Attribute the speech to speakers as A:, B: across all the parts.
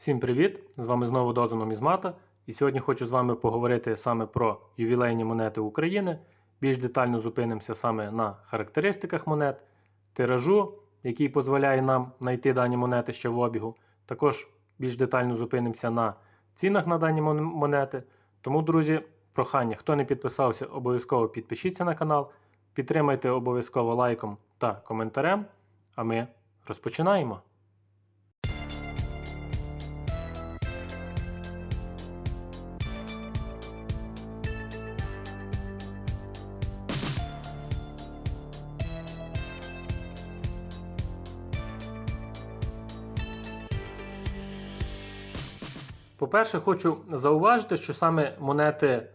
A: Всім привіт! З вами знову Доза Нумізмата. І сьогодні хочу з вами поговорити саме про ювілейні монети України. Більш детально зупинимося саме на характеристиках монет, тиражу, який дозволяє нам знайти дані монети ще в обігу. Також більш детально зупинимося на цінах на дані монети. Тому, друзі, прохання, хто не підписався, обов'язково підпишіться на канал, підтримайте обов'язково лайком та коментарем. А ми розпочинаємо. По-перше, хочу зауважити, що саме монети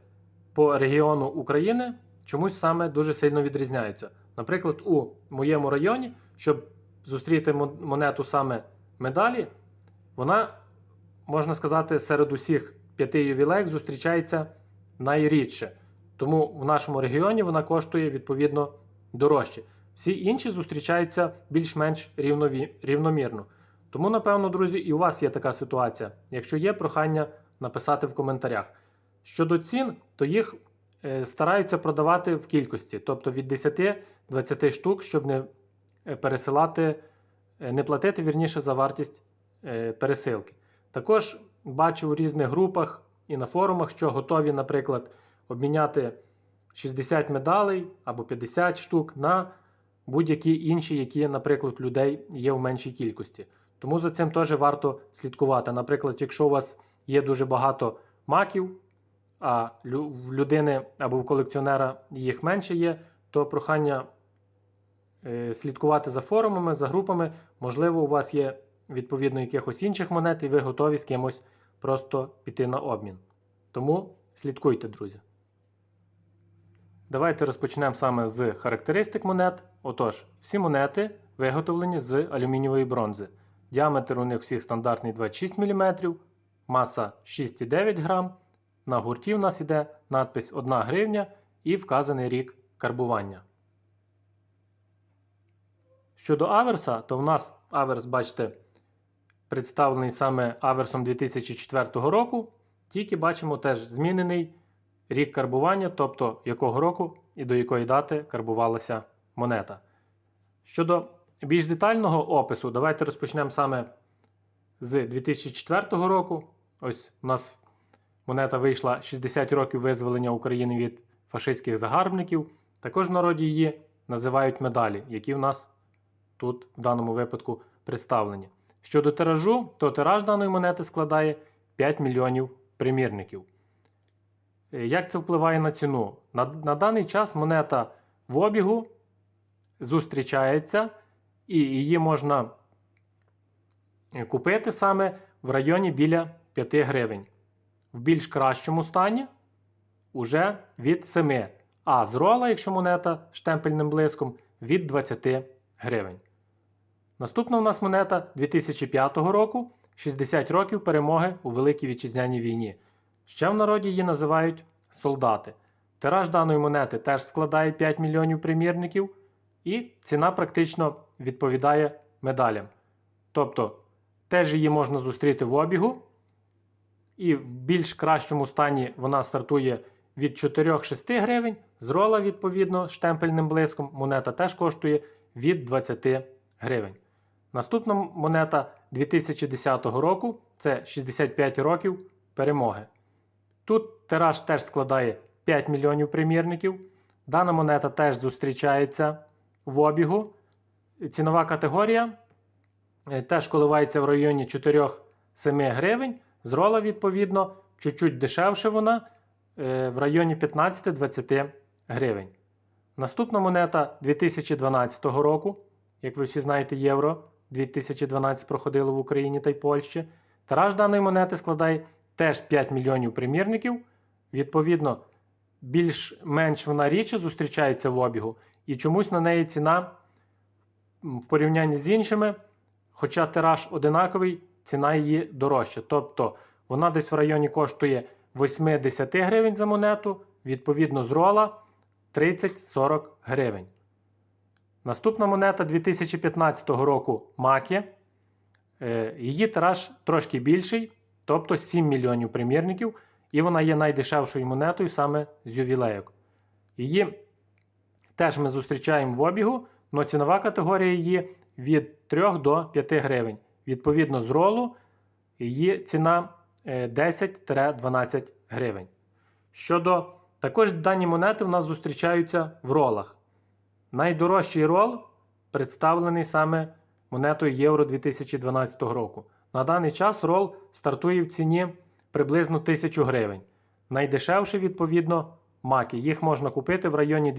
A: по регіону України чомусь саме дуже сильно відрізняються. Наприклад, у моєму районі, щоб зустріти монету саме медалі, вона, можна сказати, серед усіх п'яти ювілеїв зустрічається найрідше. Тому в нашому регіоні вона коштує відповідно дорожче. Всі інші зустрічаються більш-менш рівномірно. Тому, напевно, друзі, і у вас є така ситуація. Якщо є прохання написати в коментарях. Щодо цін, то їх е, стараються продавати в кількості, тобто від 10-20 штук, щоб не е, пересилати, е, не платити вірніше за вартість пересилки. Також бачу у різних групах і на форумах, що готові, наприклад, обміняти 60 медалей або 50 штук на будь-які інші, які, наприклад, людей є в меншій кількості. Тому за цим теж варто слідкувати. Наприклад, якщо у вас є дуже багато маків, а в людини або в колекціонера їх менше є, то прохання е, слідкувати за форумами, за групами. Можливо, у вас є відповідно якихось інших монет, і ви готові з кимось просто піти на обмін. Тому слідкуйте, друзі. Давайте розпочнемо саме з характеристик монет. Отож, всі монети виготовлені з алюмінієвої бронзи. Діаметр у них всіх стандартний 26 мм, маса 6,9 грам. На гурті в нас іде надпис 1 гривня і вказаний рік карбування. Щодо аверса, то в нас аверс, бачите, представлений саме аверсом 2004 року. Тільки бачимо теж змінений рік карбування, тобто якого року і до якої дати карбувалася монета. Щодо більш детального опису, давайте розпочнемо саме з 2004 року. Ось у нас монета вийшла 60 років визволення України від фашистських загарбників. Також в народі її називають медалі, які в нас тут в даному випадку представлені. Щодо тиражу, то тираж даної монети складає 5 мільйонів примірників. Е, Як це впливає на ціну? На, на даний час монета в обігу зустрічається, і її можна е, купити саме в районі біля 5 гривень. В більш кращому стані уже від 7. А з рола, якщо монета штемпельним блиском, від 20 гривень. Наступна у нас монета 2005 року 60 років перемоги у Великій Вітчизняній війні. Ще в народі її називають солдати. Тираж даної монети теж складає 5 мільйонів примірників, і ціна практично відповідає медалям. Тобто теж її можна зустріти в обігу, і в більш кращому стані вона стартує від 4-6 гривень. З рола, відповідно, штемпельним блиском монета теж коштує від 20 гривень. Наступна монета 2010 року це 65 років перемоги. Тут тираж теж складає 5 мільйонів примірників. Дана монета теж зустрічається в обігу. Цінова категорія е, теж коливається в районі 4-7 гривень. З рола, відповідно, чуть-чуть дешевше вона е, в районі 15-20 гривень. Наступна монета 2012 року, як ви всі знаєте, євро 2012 проходило в Україні та й Польщі. Тираж даної монети складає теж 5 мільйонів примірників. Відповідно, більш-менш вона рідше зустрічається в обігу, і чомусь на неї ціна в порівнянні з іншими, хоча тираж одинаковий, ціна її дорожча. Тобто вона десь в районі коштує 8-10 гривень за монету, відповідно з рола 30-40 гривень. Наступна монета 2015 року Макі. Е, Її тираж трошки більший, тобто 7 мільйонів примірників, і вона є найдешевшою монетою саме з ювілейок. Її теж ми зустрічаємо в обігу, але цінова категорія її від 3 до 5 гривень. Відповідно, з ролу її ціна е, 10-12 гривень. Щодо також дані монети в нас зустрічаються в ролах. Найдорожчий рол представлений саме монетою Євро 2012 року. На даний час рол стартує в ціні приблизно 1000 гривень. Найдешевший, відповідно, маки. Їх можна купити в районі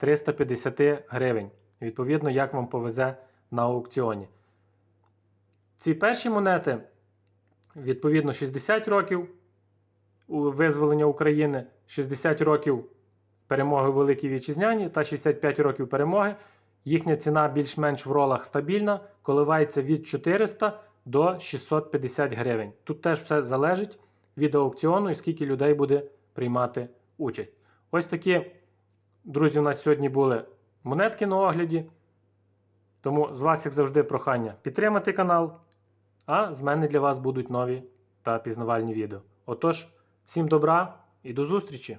A: 250-350 гривень. Відповідно, як вам повезе на аукціоні. Ці перші монети, відповідно, 60 років визволення України, 60 років перемоги у Великій Вітчизняні та 65 років перемоги. Їхня ціна більш-менш в ролах стабільна, коливається від 400 до 650 гривень. Тут теж все залежить від аукціону і скільки людей буде приймати участь. Ось такі, друзі, у нас сьогодні були монетки на огляді. Тому з вас, як завжди, прохання підтримати канал. А з мене для вас будуть нові та пізнавальні відео. Отож, всім добра і до зустрічі!